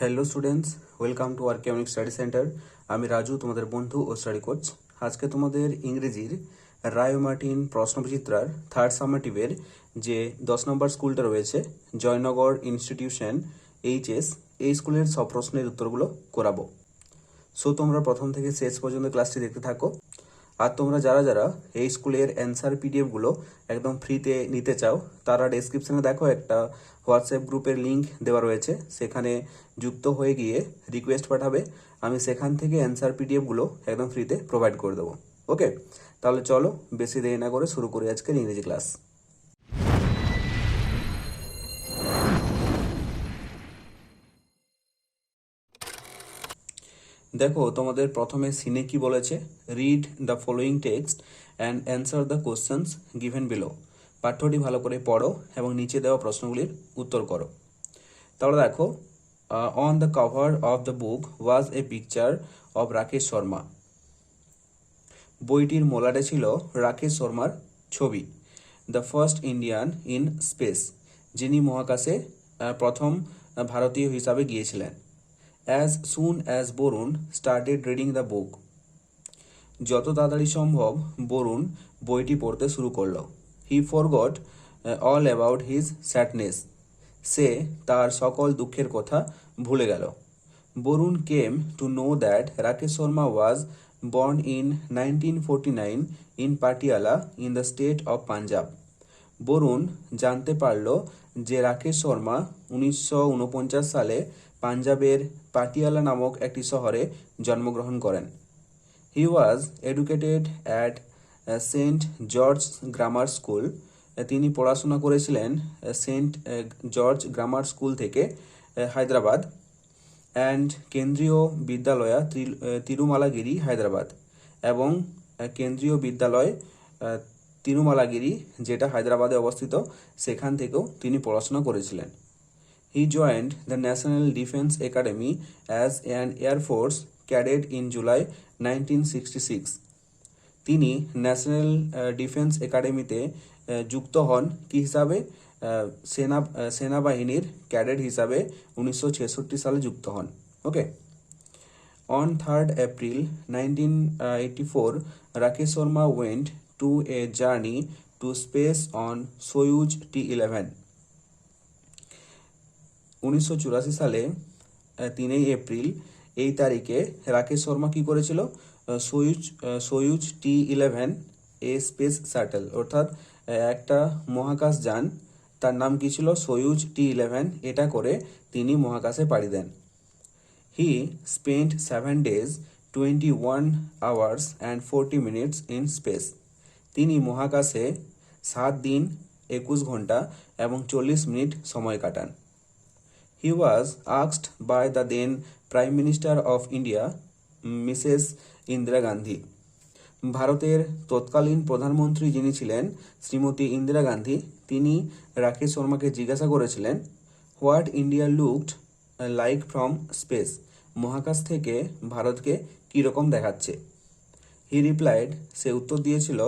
Hello students welcome to R কেমিক study centre আমি রাজু, তোমাদের বন্ধু ও স্টাডি কোচ আজকে তোমাদের ইংরেজির রায় মার্টিন প্রশ্নবিচিত্রার থার্ড সামেটিভের যে দশ নম্বর স্কুলটা রয়েছে, জয়নগর ইনস্টিটিউশন এইচএস এই স্কুলের সব প্রশ্নের উত্তরগুলো করাবো। সো তোমরা প্রথম থেকে শেষ পর্যন্ত ক্লাসটি দেখতে থাকো। আর তোমরা যারা যারা এই স্কুলের অ্যান্সার পিডিএফগুলো একদম ফ্রিতে নিতে চাও, তারা ডেসক্রিপশানে দেখো একটা হোয়াটসঅ্যাপ গ্রুপের লিঙ্ক দেওয়া রয়েছে। সেখানে যুক্ত হয়ে গিয়ে রিকোয়েস্ট পাঠাবে। আমি সেখান থেকে অ্যান্সার পিডিএফগুলো একদম ফ্রিতে প্রোভাইড করে দেবো। ওকে তাহলে চলো, বেশি দেরি না করে শুরু করি আজকের ইংরেজি ক্লাস দেখো, তোমাদের প্রথমে সিনে কি বলেছে? Read the following text and answer the questions given below পাঠ্যটি ভালো করে পড়ো এবং নিচে দেওয়া প্রশ্নগুলির উত্তর করো। তাহলে দেখো on the cover of the book was a picture of Rakesh Sharma বইটির মোলাটে ছিল রাকেশ শর্মার ছবি the first Indian in space যিনি মহাকাশে প্রথম ভারতীয় হিসাবে গিয়েছিলেন। As soon as Varun started reading the book যত তাড়াতাড়ি সম্ভব বরুণ বইটি পড়তে শুরু করল। He forgot all about his sadness সে তার সকল দুঃখের কথা ভুলে গেল। Varun came to know that Rakesh Sharma was nineteen forty nine in Patiala in the state of Punjab Varun জানতে পারল যে রাকেশ শর্মা উনিশশো উনপঞ্চাশ সালে পাঞ্জাবের পাটিয়ালা নামক একটি শহরে জন্মগ্রহণ করেন। He was educated at saint George grammar school তিনি পড়াশোনা করেছিলেন সেন্ট জর্জ গ্রামার স্কুল থেকে হায়দ্রাবাদ। অ্যান্ড কেন্দ্রীয় বিদ্যালয়া ত্রি- তিরুমালাগিরি, হায়দ্রাবাদ। এবং কেন্দ্রীয় বিদ্যালয় তিরুমালাগিরি, যেটা হায়দ্রাবাদে অবস্থিত, সেখান থেকেও তিনি পড়াশোনা করেছিলেন। He joined the National Defense Academy as an Air Force cadet in July 1966. তিনি ন্যাশনাল ডিফেন্স একাডেমিতে যুক্ত হন কি হিসাবে? আহ, সেনা আহ, সেনাবাহিনীর ক্যাডেট হিসাবে উনিশশো ছেষট্টি সালে যুক্ত হন। Okay on third April nineteen eighty four Rakesh Sharma went to a journey to space on Soyuz T eleven উনিশশো চুরাশি সালে তিনই এপ্রিল এই তারিখে রাকেশ শর্মা কি করেছিল? Soyuz Soyuz T eleven a space satellite অর্থাৎ একটা মহাকাশ যান, তার নাম কি ছিল? সোয়ুজ টি ইলেভেন, এটা করে তিনি মহাকাশে পাড়ি দেন। He spent seven days twenty one hours and forty minutes in space তিনি মহাকাশে সাত দিন, একুশ ঘণ্টা এবং চল্লিশ মিনিট সময় কাটান। He was asked by the then Prime Minister of India, Mrs. Indira Gandhi ভারতের তৎকালীন প্রধানমন্ত্রী যিনি ছিলেন শ্রীমতী ইন্দিরা গান্ধী তিনি রাকেশ শর্মাকে জিজ্ঞাসা করেছিলেন what India looked like from space মহাকাশ থেকে ভারতকে কীরকম দেখাচ্ছে? হি রিপ্লাইড সে উত্তর দিয়েছিল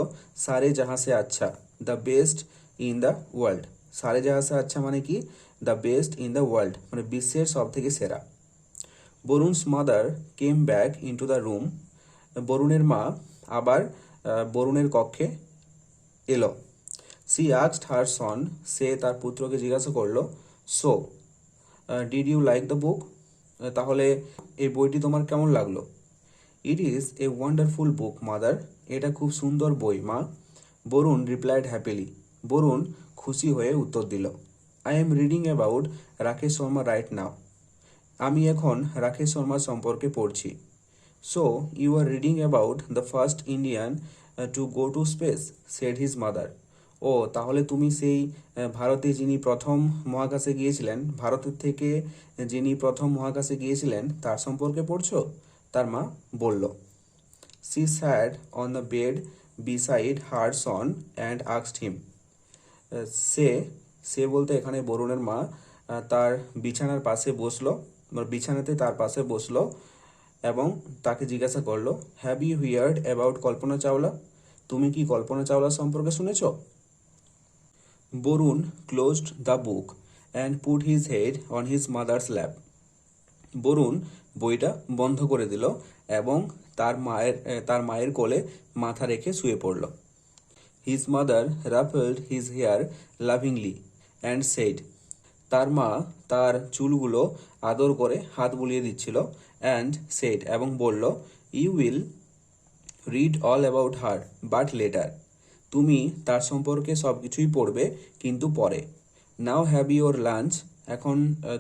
সারে জাহাঁ সে আচ্ছা the best in the world সারে জাহাঁ সে আচ্ছা মানে কি? The best in the world মানে বিশ্বের সব থেকে সেরা। Varun's mother came back into the room বরুণের মা আবার বরুণের কক্ষে এলো। সি আক্সড হার সন সে তার পুত্রকে জিজ্ঞাসা করল so did you like the book তাহলে এই বইটি তোমার কেমন লাগল? It is a wonderful book mother. এটা খুব সুন্দর বই, মা। বরুণ রিপ্লাইড হ্যাপিলি বরুণ খুশি হয়ে উত্তর দিল। I am reading about Rakesh Sharma right now আমি এখন রাকেশ শর্মা সম্পর্কে পড়ছি। So you are reading about the first Indian to go to space said his mother ও, তাহলে তুমি সেই ভারতে যিনি প্রথম মহাকাশে গিয়েছিলেন, ভারতের থেকে যিনি প্রথম মহাকাশে গিয়েছিলেন, তার সম্পর্কে পড়ছো? তার মা বলল। She sat on the bed beside her son and আক্সড him সে সে বলতে এখানে বরুণের মা তার বিছানার পাশে বসল বিছানাতে তার পাশে বসল এবং তাকে জিজ্ঞাসা করল have you heard about Kalpana Chawla? তুমি কি কল্পনা চাওলা সম্পর্কে শুনেছ? Varun closed the book and put his head on his mother's lap Varun বইটা বন্ধ করে দিল এবং তার মায়ের তার মায়ের কোলে মাথা রেখে শুয়ে পড়ল। His mother ruffled his hair lovingly and said তার মা তার চুলগুলো আদর করে হাত বুলিয়ে দিচ্ছিল অ্যান্ড সেইড এবং বলল you will read all about her but later তুমি তার সম্পর্কে সব কিছুই পড়বে, কিন্তু পরে। নাও হ্যাভ ইউর লাঞ্চ এখন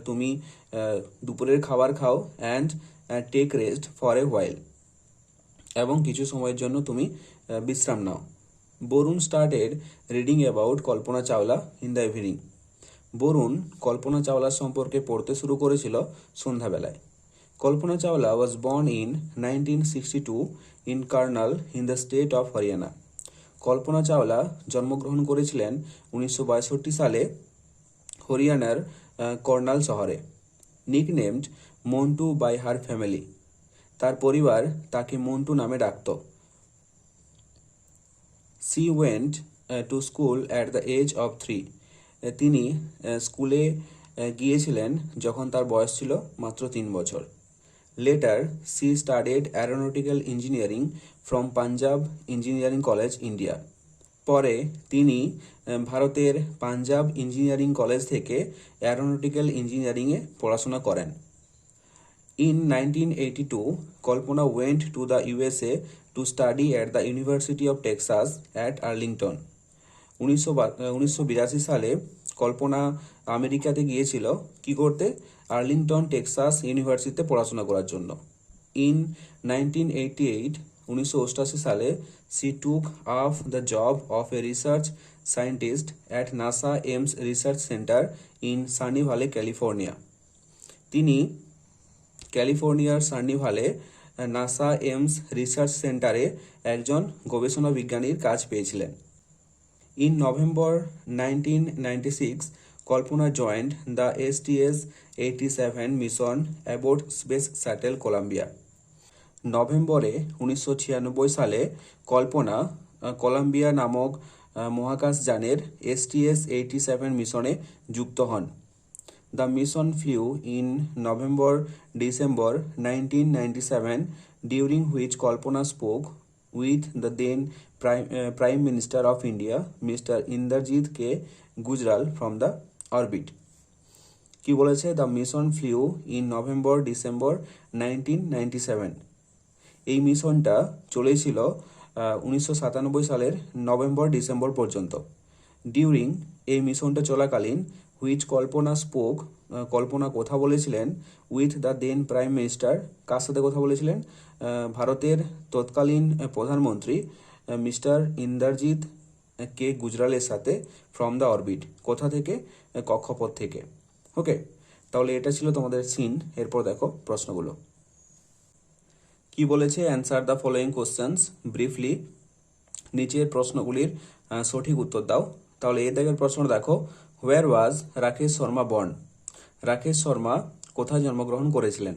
তুমি দুপুরের খাবার খাও and take rest for a while এবং কিছু সময়ের জন্য তুমি বিশ্রাম নাও। Varun started reading about Kalpana Chawla in the evening Varun Kalpana Chawla সম্পর্কে পড়তে শুরু করেছিল সন্ধ্যাবেলায়। Kalpana Chawla was born in nineteen sixty two in Karnal in the state of Haryana Kalpana Chawla জন্মগ্রহণ করেছিলেন উনিশশো বাষট্টি সালে হরিয়ানার কর্নাল শহরে। Nicknamed Montu by her family তার পরিবার তাকে মন্টু নামে ডাকত। She went to school at the age of three তিনি স্কুলে গিয়েছিলেন যখন তার বয়স ছিল মাত্র তিন বছর। Later she studied aeronautical engineering from Punjab engineering college India পরে তিনি ভারতের পাঞ্জাব ইঞ্জিনিয়ারিং কলেজ থেকে অ্যারোনটিক্যাল ইঞ্জিনিয়ারিংয়ে পড়াশোনা করেন। In 1982, Kalpana went to the USA to study at the University of Texas at Arlington. উনিশশো উনিশশো বিরাশি সালে কল্পনা আমেরিকাতে গিয়েছিল কি করতে? আর্লিংটন, টেক্সাস ইউনিভার্সিটিতে পড়াশোনা করার জন্য। ইন নাইনটিন এইটি এইট, উনিশশো সালে she took of the job of a research scientist at NASA Ames research center in Sunnyvale, California. তিনি ক্যালিফোর্নিয়ার সার্নিভালে নাসা এমস রিসার্চ সেন্টারে একজন গবেষণা বিজ্ঞানীর কাজ পেয়েছিলেন। Nineteen ninety joined the S T S eighty seven mission aboard space shuttle Columbia নভেম্বরে উনিশশো ছিয়ানব্বই সালে কল্পনা কলাম্বিয়া নামক মহাকাশযানের এসটিএস এইটি সেভেন মিশনে যুক্ত হন। The in November December November December 1997, during which Kalpana spoke with the then Prime, uh, Prime Minister of India, Mr. Inderjit K. Gujral, from the orbit. কি বলেছে the mission flew in November December nineteen ninety seven এই মিশনটা চলেছিল উনিশশো সাতানব্বই সালের November December পর্যন্ত during এই মিশনটা চলাকালীন হুইচ কল্পনা স্পোক কল্পনা কথা বলেছিলেন with the then prime minister কার সাথে কথা বলেছিলেন? ভারতের তৎকালীন প্রধানমন্ত্রী মিস্টার ইন্দারজিৎ কে গুজরালের সাথে ফ্রম দ্য অরবিট কোথা থেকে? কক্ষপথ থেকে। ওকে তাহলে এটা ছিল তোমাদের সিন এরপর দেখো প্রশ্নগুলো। কি বলেছে? Answer the following questions briefly নিচের প্রশ্নগুলির সঠিক উত্তর দাও। তাহলে এই দাগের প্রশ্ন দেখো। Where was Rakesh Sharma born Rakesh Sharma কোথায় জন্মগ্রহণ করেছিলেন?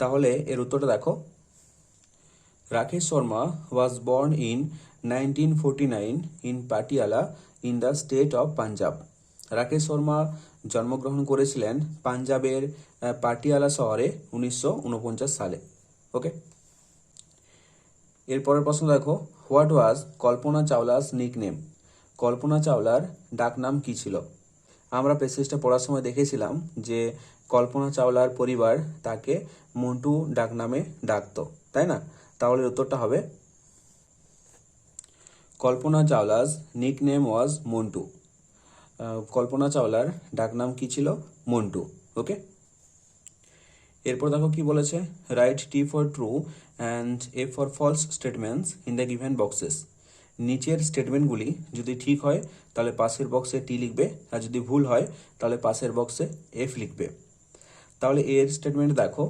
তাহলে এর উত্তরটা দেখো। Rakesh Sharma was born in nineteen forty nine in Patiala in the state of Punjab Rakesh Sharma জন্মগ্রহণ করেছিলেন পাঞ্জাবের পাটিয়ালা শহরে উনিশশো উনপঞ্চাশ সালে। ওকে এরপরের প্রশ্ন দেখো। What was Kalpana Chawlas nick name কল্পনা চাওলার ডাকনাম কি ছিল? আমরা প্যাসেজটা পড়ার সময় দেখেছিলাম যে কল্পনা চাওলার পরিবার তাকে মন্টু ডাকনামে ডাকতো, তাই না? তাহলে উত্তরটা হবে কল্পনা Chawlas nick name was Montu কল্পনা চাওলার ডাকনাম কি ছিল? মন্টু ওকে এরপর দেখো কি বলেছে write T for true and A for false statements in the given boxes নিচের স্টেটমেন্টগুলি যদি ঠিক হয়, তাহলে পাশের বক্সে টি লিখবে, আর যদি ভুল হয়, তাহলে পাশের বক্সে এফ লিখবে। তাহলে এর স্টেটমেন্ট দেখো,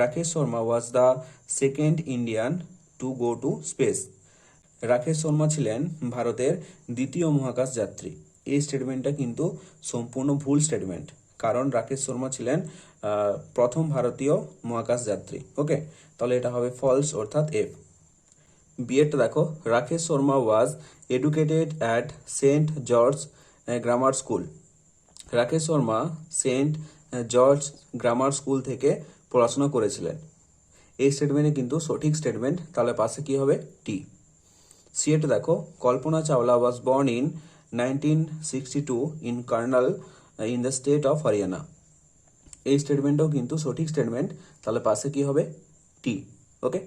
Rakesh Sharma was the second Indian to go to space Rakesh Sharma ছিলেন ভারতের দ্বিতীয় মহাকাশ যাত্রী। এই স্টেটমেন্টটা কিন্তু সম্পূর্ণ ভুল স্টেটমেন্ট কারণ রাকেশ শর্মা ছিলেন প্রথম ভারতীয় মহাকাশ যাত্রী। ওকে তাহলে এটা হবে ফলস অর্থাৎ এফ বিএডটা দেখো। Rakesh Sharma was educated at Saint George grammar school Rakesh Sharma Saint George grammar school থেকে পড়াশোনা করেছিলেন। এই স্টেটমেন্টে কিন্তু সঠিক স্টেটমেন্ট তাহলে পাশে কি হবে? টি সিএট দেখো। Kalpana Chawla was born in nineteen sixty two in Karnal in the state of Haryana এই স্টেটমেন্টও কিন্তু সঠিক স্টেটমেন্ট তাহলে পাশে কি হবে? টি ওকে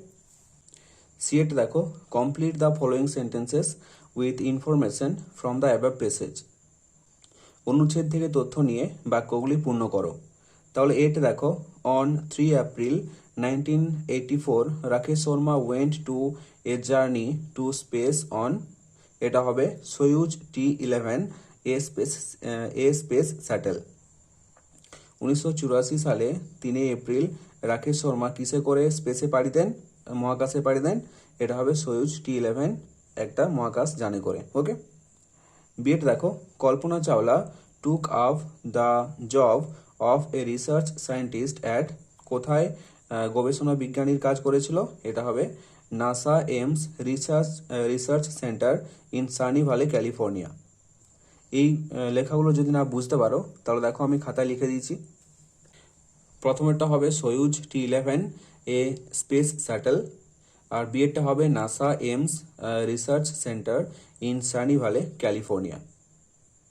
সিএট দেখো। Complete the following sentences with information from the above passage অনুচ্ছেদ থেকে তথ্য নিয়ে বাক্যগুলি পূর্ণ করো। তাহলে এট দেখো on three April nineteen eighty four Rakesh Sharma went to a journey to space on এটা হবে Soyuz T eleven a space a space shuttle. উনিশশো চুরাশি সালে তিনই এপ্রিল রাকেশ শর্মা কিসে করে স্পেসে পাড়ি দেন? মহাকাশে পাড়ি দেন। এটা হবে সয়ুজ টি ইলেভেন একটা মহাকাশ জানে করে, ওকে? বিএড দেখো, Kalpana Chawla took up the job of a research scientist at কোথায় গবেষণা বিজ্ঞানীর কাজ করেছিল? এটা হবে NASA Ames research research center in Sunnyvale California এই লেখাগুলো যদি না বুঝতে পারো, তাহলে দেখো আমি খাতায় লিখে দিয়েছি। প্রথমেরটা হবে Soyuz T eleven a space shuttle আর বিএডটা হবে NASA Ames research center in Sunnyvale California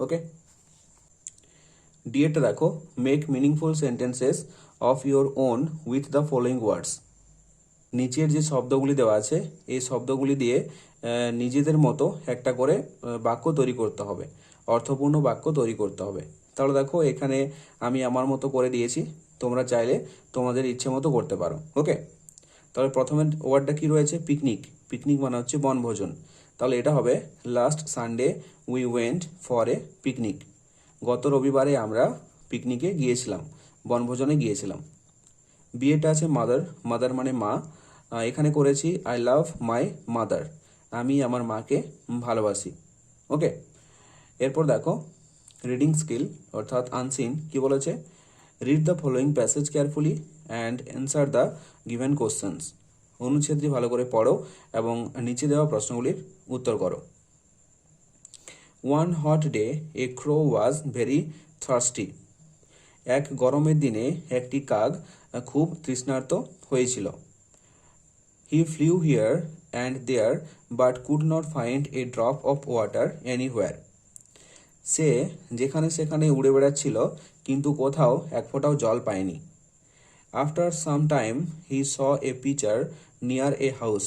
okay ডিএডটা দেখো make meaningful sentences of your own with the following words নিচের যে শব্দগুলি দেওয়া আছে এই শব্দগুলি দিয়ে আহ, নিজেদের মতো একটা করে আহ, বাক্য তৈরি করতে হবে। অর্থপূর্ণ বাক্য তৈরি করতে হবে। তাহলে দেখো এখানে আমি আমার মতো করে দিয়েছি। তোমরা চাইলে তোমাদের ইচ্ছে মতো করতে পারো ওকে তাহলে প্রথমে ওয়ার্ডটা কি রয়েছে? পিকনিক পিকনিক মানে হচ্ছে বনভোজন। তাহলে এটা হবে last Sunday we went for a picnic গত রবিবারে আমরা পিকনিকে গিয়েছিলাম, বনভোজনে গিয়েছিলাম। বিয়েটা আছে মাদার মাদার মানে মা। এখানে করেছি আই লাভ মাই মাদার আমি আমার মাকে ভালোবাসি ওকে এরপর দেখো রিডিং স্কিল অর্থাৎ আনসিন কি বলেছে? Read the following passage carefully and answer the given questions অনুচ্ছেদটি ভালো করে পড়ো এবং নিচে দেওয়া প্রশ্নগুলির উত্তর করো। One hot day a crow was very thirsty এক গরমের দিনে একটি কাক খুব তৃষ্ণার্ত হয়েছিল। He flew here and there but could not find a drop of water anywhere সে যেখানে সেখানে উড়ে বেড়াচ্ছিল কিন্তু কোথাও এক ফোঁটাও জল পায়নি। After some time he saw a pitcher near a house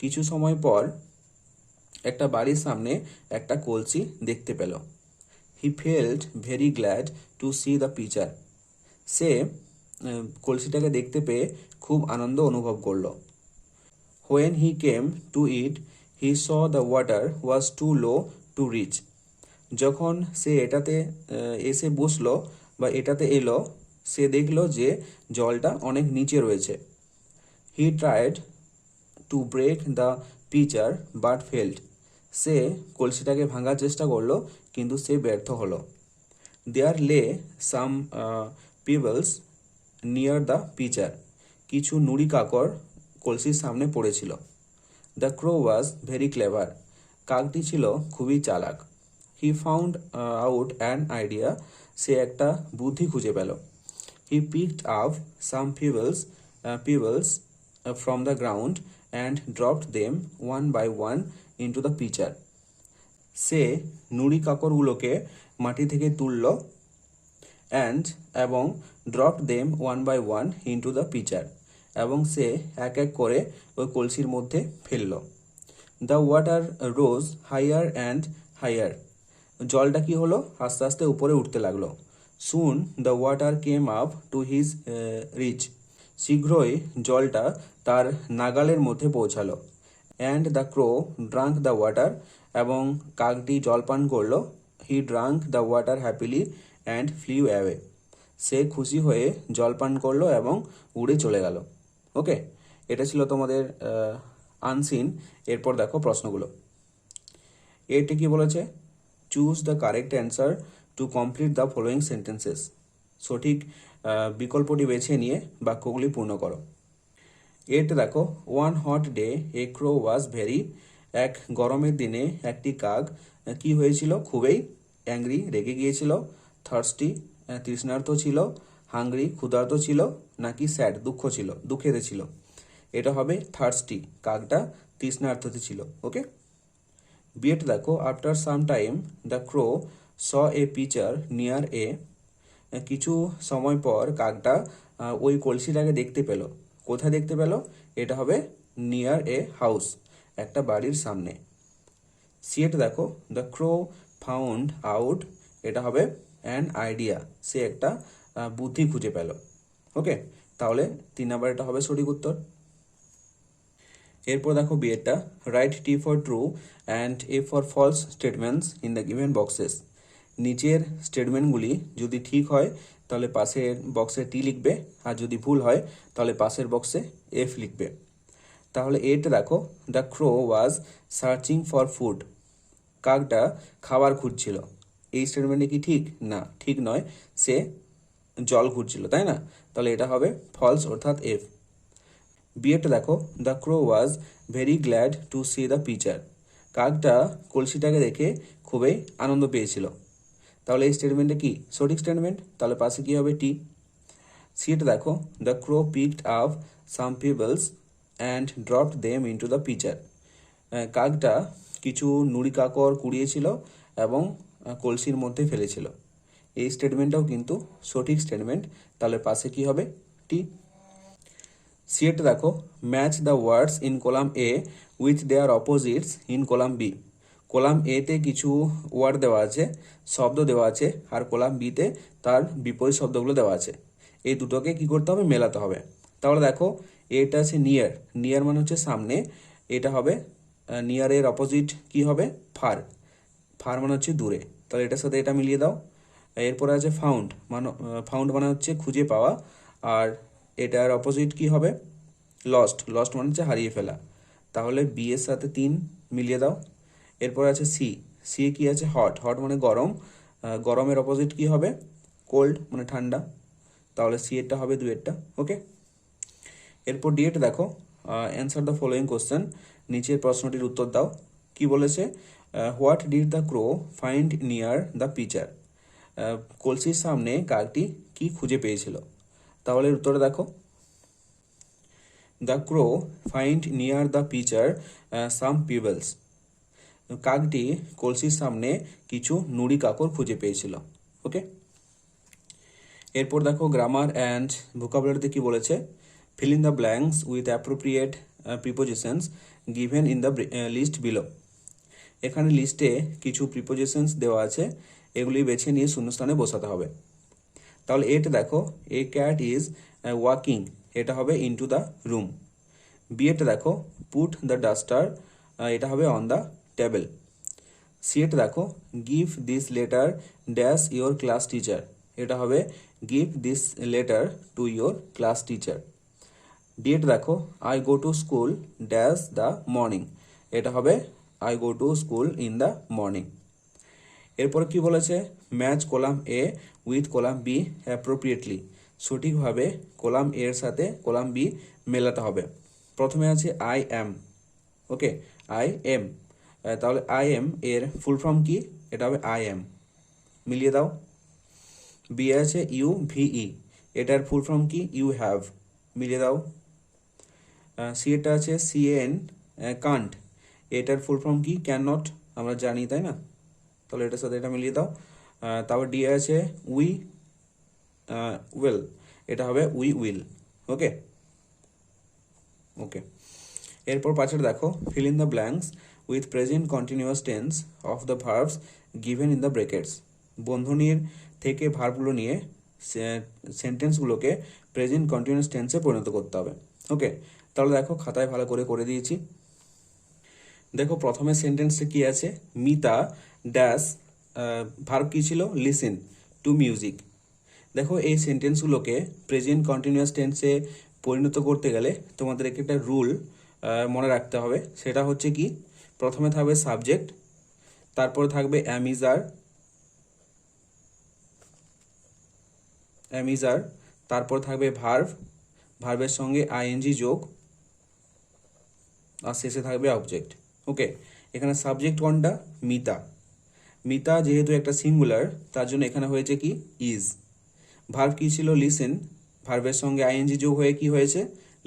কিছু সময় পর একটা বাড়ির সামনে একটা কলসি দেখতে পেল। He felt very glad to see the pitcher সে কলসিটাকে দেখতে পেয়ে খুব আনন্দ অনুভব করল। When he came to it he saw the water was too low to reach যখন সে এটাতে এসে বসল বা এটাতে এলো, সে দেখল যে জলটা অনেক নিচে রয়েছে। He tried to break the pitcher but failed সে কলসিটাকে ভাঙার চেষ্টা করল, কিন্তু সে ব্যর্থ হলো। There lay some pebbles near the pitcher কিছু নুড়ি কাকর কলসির সামনে পড়েছিল। The crow was very clever কাকটি ছিল খুবই চালাক। He found out an idea সে একটা বুদ্ধি খুঁজে পেল। He picked up some pebbles pebbles from the ground and dropped them one by one into the pitcher সে নুড়ি কাকরগুলোকে মাটি থেকে তুলল অ্যান্ড এবং drop them one by one into the pitcher এবং সে এক এক করে ওই কলসির মধ্যে ফেলল। The water rose higher and higher জলটা কি হলো? আস্তে আস্তে উপরে উঠতে লাগল। Soon the water came up to his reach শীঘ্রই জলটা তার নাগালের মধ্যে পৌঁছালো। And the crow drank the water এবং কাকটি জল পান করল। He drank the water happily and flew away সে খুশি হয়ে জল পান করল এবং উড়ে চলে গেল। ওকে, এটা ছিল তোমাদের আনসিন এরপর দেখো প্রশ্নগুলো। এটি কি বলেছে? Choose the correct answer to complete the following sentences সঠিক বিকল্পটি বেছে নিয়ে বাক্যগুলি পূর্ণ করো। এট দেখো one hot day a crow was very এক গরমের দিনে একটি কাক কি হয়েছিল? খুবই অ্যাংরি রেগে গিয়েছিল থার্স্টি আহ, তৃষ্ণার্ত ছিল হাংরি ক্ষুধার্ত ছিল নাকি স্যাড দুঃখ ছিল দুঃখেতে ছিল। এটা হবে থার্সটি কাকটা তৃষ্ণার্ততে ছিল ওকে বিয়েট দেখো after some time the crow saw a pitcher near এ কিছু সময় পর কাকটা ওই কলসিটাকে দেখতে পেল। কোথায় দেখতে পেল? এটা হবে নিয়ার এ হাউস একটা বাড়ির সামনে। সিয়েট দেখো দ্য ক্রো ফাউন্ড আউট এটা হবে অ্যান আইডিয়া সে একটা বুদ্ধি খুঁজে পেল। ওকে তাহলে তিন নাম্বার এটা হবে সঠিক উত্তর। এরপর দেখো বিয়েরটা write T for true and A for false statements in the given boxes নিচের স্টেটমেন্টগুলি যদি ঠিক হয়, তাহলে পাশের বক্সে টি লিখবে, আর যদি ভুল হয়, তাহলে পাশের বক্সে এফ লিখবে। তাহলে এটা দেখো the crow was searching for food কাকটা খাবার খুঁজছিল। এই স্টেটমেন্টে কি ঠিক? না, ঠিক নয়। সে জল খুঁজছিল, তাই না? তাহলে এটা হবে ফলস অর্থাৎ এফ বিয়েটা দেখো the crow was very glad to see the pitcher কাকটা কলসিটাকে দেখে খুবই আনন্দ পেয়েছিল। তাহলে এই স্টেটমেন্টে কি? সঠিক স্টেটমেন্ট তাহলে পাশে কী হবে টি সিট দেখো the crow picked up some pebbles and dropped them into the pitcher কাকটা কিছু নুড়ি কাকর কুড়িয়েছিল এবং কলসির মধ্যে ফেলেছিল। এই স্টেটমেন্টটাও কিন্তু সঠিক স্টেটমেন্ট তাহলে পাশে কি হবে টি সিয়েট দেখো match the words in column A with their opposites in column B column এতে কিছু ওয়ার্ড দেওয়া আছে, শব্দ দেওয়া আছে, আর কলাম বিতে তার বিপরীত শব্দগুলো দেওয়া আছে। এই দুটোকে কি করতে হবে? মেলাতে হবে। তাহলে দেখো, এটা আছে নিয়ার নিয়ার মানে হচ্ছে সামনে। এটা হবে নিয়ারের অপোজিট কি হবে? ফার ফার মানে হচ্ছে দূরে। তাহলে এটার সাথে এটা মিলিয়ে দাও। এরপরে আছে ফাউন্ড মানে ফাউন্ড মানে হচ্ছে খুঁজে পাওয়া। আর এটার অপোজিট কি হবে? লস্ট লস্ট মানে হচ্ছে হারিয়ে ফেলা। তাহলে বি এর সাথে তিন মিলিয়ে দাও। এরপর আছে সি সি কি আছে? হট হট মানে গরম। গরমের অপোজিট কি হবে? কোল্ড মানে ঠান্ডা। তাহলে সি এরটা হবে দুয়েরটা ওকে এরপর ডি ডিএট দেখো। অ্যান্সার দ্য ফলোয়িং কোশ্চেন নিচের প্রশ্নটির উত্তর দাও। কি বলেছে? What did the crow find near the pitcher কলসির সামনে কাকটি কি খুঁজে পেয়েছিল? তাহলে উত্তরে দেখো। The crow find near the pitcher some pebbles কাকটি কলসির সামনে কিছু নুড়ি কাকর খুঁজে পেয়েছিল ওকে এরপর দেখো গ্রামার অ্যান্ড ভোকাবুলারিতে কি বলেছে? Fill in the blanks with appropriate prepositions given in the list below এখানে লিস্টে কিছু প্রিপোজিশনস দেওয়া আছে, এগুলি বেছে নিয়ে শূন্যস্থানে বসাতে হবে। তাহলে এটা দেখো এ ক্যাট ইজ ওয়াকিং এটা হবে ইনটু দ্য রুম বি এটা দেখো পুট দ্য ডাস্টার এটা হবে অন দ্য টেবিল সি এটা দেখো give this letter dash your class teacher এটা হবে give this letter to your class teacher date দেখো I go to school dash the morning এটা হবে I go to school in the morning এরপর কি বলেছে? Match column A with column B appropriately সঠিকভাবে column এর সাথে কলাম বি মেলাতে হবে। প্রথমে আছে I am okay I am তাহলে আই এম এর ফুল ফর্ম কি? এটা হবে আই এম মিলিয়ে দাও। বি আছে ইউ ভিই এটার ফুল ফর্ম কি? ইউ হ্যাভ মিলিয়ে দাও। সি এটা আছে সি এন কান্ট এটার ফুল ফর্ম কি? ক্যান নট আমরা জানি, তাই না? তাহলে এটার সাথে এটা মিলিয়ে দাও। তারপর ডি আছে উই উইল এটা হবে উই উইল ওকে ওকে এরপর পাঁচের দেখো fill in the blanks with present continuous tense of the verbs given in the brackets বন্ধনীর থেকে ভার্বগুলো নিয়ে সেন্টেন্সগুলোকে প্রেজেন্ট কন্টিনিউয়াস টেন্সে পরিণত করতে হবে ওকে তাহলে দেখো, খাতায় ভালো করে করে দিয়েছি। দেখো, প্রথমে সেন্টেন্সে কি আছে? মিতা ড্যাশ ভার্ব কী ছিল? লিসেন টু মিউজিক দেখো, এই সেন্টেন্সগুলোকে প্রেজেন্ট কন্টিনিউয়াস টেন্সে পরিণত করতে গেলে তোমাদেরকে একটা রুল মনে রাখতে হবে। সেটা হচ্ছে কি? প্রথমে থাকবে সাবজেক্ট তারপরে থাকবে অ্যামিজার অ্যামিজার তারপর থাকবে ভার্ভ ভার্ভের সঙ্গে আইএনজি যোগ, আর শেষে থাকবে অবজেক্ট ওকে এখানে সাবজেক্ট কোনটা? মিতা। মিতা যেহেতু একটা সিঙ্গুলার তার জন্য এখানে হয়েছে কি? ইজ ভার্ব কি ছিল? লিসেন ভার্বের সঙ্গে আইএনজি যোগ হয়ে কি হয়েছে?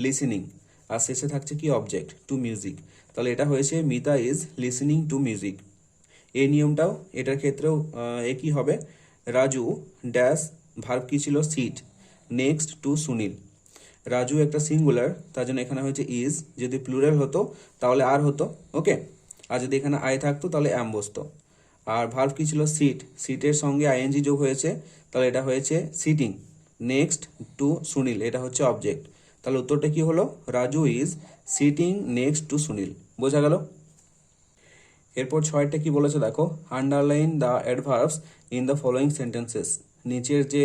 লিসেনিং আর শেষে থাকছে কি? অবজেক্ট টু মিউজিক তাহলে এটা হয়েছে Mita is listening to music এই নিয়মটাও, এটার ক্ষেত্রেও একই হবে? রাজু ড্যাশ ভার্ব কি ছিল? Sit next to Sunil Raju একটা সিঙ্গুলার তার জন্য এখানে হয়েছে ইজ যদি প্লুরাল হতো, তাহলে আর হতো। ওকে আর যদি এখানে আয় থাকতো, তাহলে অ্যাম বসতো। আর ভার্ভ কি ছিল? সিট সিটের সঙ্গে আইএনজি যোগ হয়েছে, তাহলে এটা হয়েছে সিটিং নেক্সট টু সুনীল এটা হচ্ছে অবজেক্ট তাহলে উত্তরটা কি হলো? Raju is sitting next to Sunil বোঝা গেল? এরপর ছয়টা কি বলেছে দেখো? Underline the adverbs in the following sentences নিচের যে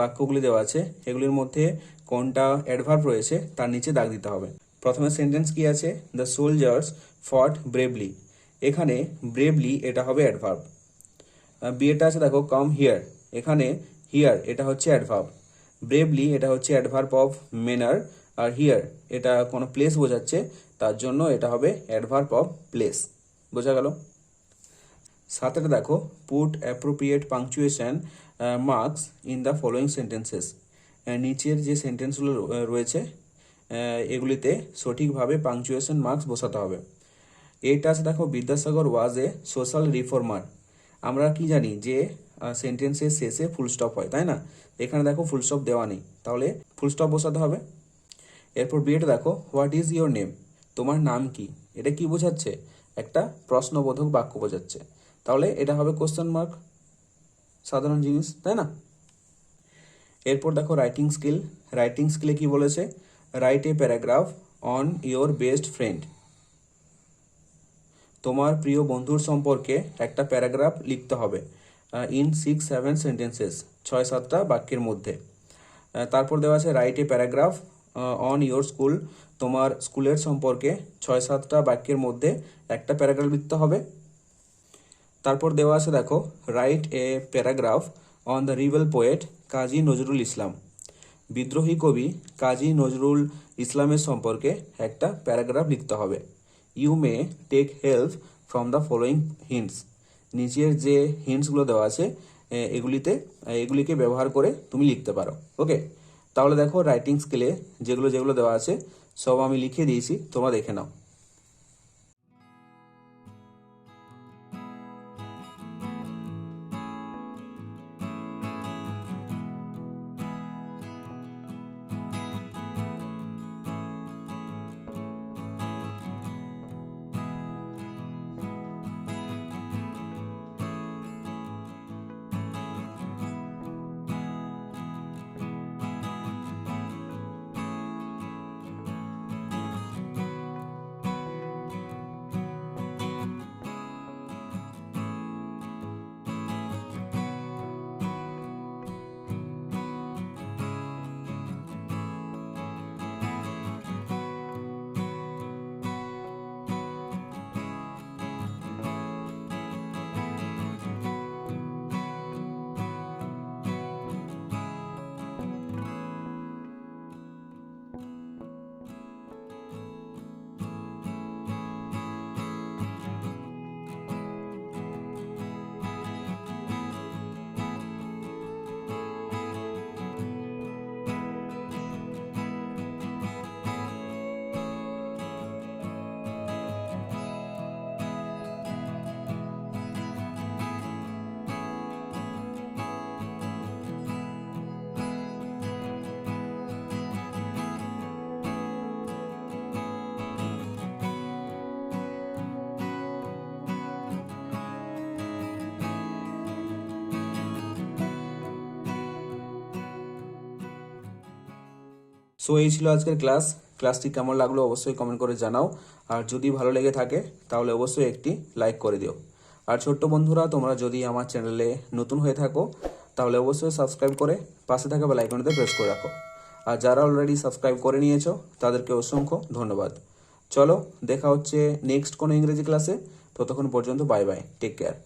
বাক্যগুলি দেওয়া আছে, এগুলির মধ্যে কোনটা অ্যাডভার্ব রয়েছে, তার নিচে দাগ দিতে হবে। প্রথমে সেন্টেন্স কি আছে? দ্য সোলজার্স ফট ব্রেভলি এখানে ব্রেভলি এটা হবে অ্যাডভার্ব বিয়েটা আছে দেখো কাম হিয়ার এখানে হিয়ার এটা হচ্ছে অ্যাডভার্ব ব্রেভলি এটা হচ্ছে অ্যাডভার্ব অফ মেনার আর হিয়ার এটা কোনো প্লেস বোঝাচ্ছে, তার জন্য এটা হবে অ্যাডভার্ব অফ প্লেস বোঝা গেল? সাথেটা দেখো put appropriate punctuation marks in the following sentences নিচের যে সেন্টেন্সগুলো রয়েছে এগুলিতে সঠিকভাবে পাংচুয়েশন মার্কস বসাতে হবে। এটা আছে দেখো Vidyasagar was a social reformer আমরা কি জানি যে সেন্টেন্সের শেষে ফুল স্টপ হয়, তাই না? এখানে দেখো ফুল স্টপ দেওয়া নেই। তাহলে ফুল স্টপ বসাতে হবে। এরপর বিয়েটা দেখো হোয়াট ইজ ইয়োর নেম তোমার নাম কি? এটা কি বোঝাচ্ছে? একটা প্রশ্নবোধক বাক্য বোঝাচ্ছে। তাহলে এটা হবে কোশ্চেন মার্ক সাধারণ জিনিস, তাই না? এরপর দেখো রাইটিং স্কিল রাইটিং স্কিলে কি বলেছে? Write a paragraph on your best friend তোমার প্রিয় বন্ধুর সম্পর্কে একটা প্যারাগ্রাফ লিখতে হবে ইন সিক্স সেভেন সেন্টেন্সেস ছয় সাতটা বাক্যের মধ্যে। তারপর দেওয়া আছে write a paragraph on your school তোমার স্কুলের সম্পর্কে ছয় সাতটা বাক্যের মধ্যে একটা প্যারাগ্রাফ লিখতে হবে। তারপর দেওয়া আছে, দেখো write a paragraph on the rebel poet Kazi Nazrul Islam. বিদ্রোহী কবি কাজী নজরুল ইসলামের সম্পর্কে একটা প্যারাগ্রাফ লিখতে হবে। You may take help from the following hints নিচের যে হিন্টসগুলো দেওয়া আছে এগুলিতে এগুলিকে ব্যবহার করে তুমি লিখতে পারো ওকে তাহলে দেখো রাইটিং স্কেলে যেগুলো যেগুলো দেওয়া আছে, সব আমি লিখে দিয়েছি, তোমরা দেখে নাও। সো এই ছিল আজকের ক্লাস। ক্লাসটি কেমন লাগল অবশ্যই কমেন্ট করে জানাও। আর যদি ভালো লেগে থাকে, তাহলে অবশ্যই একটি লাইক করে দিও। আর ছোট্ট বন্ধুরা, তোমরা যদি আমার চ্যানেলে নতুন হয়ে থাকো, তাহলে অবশ্যই সাবস্ক্রাইব করে পাশে থাকা বেল আইকনটিতে প্রেস করে রাখো। আর যারা অলরেডি সাবস্ক্রাইব করে নিয়েছো, তাদেরকে অসংখ্য ধন্যবাদ। চলো, দেখা হচ্ছে নেক্সট কোনো ইংরেজি ক্লাসে ততক্ষণ পর্যন্ত বাই বাই টেক কেয়ার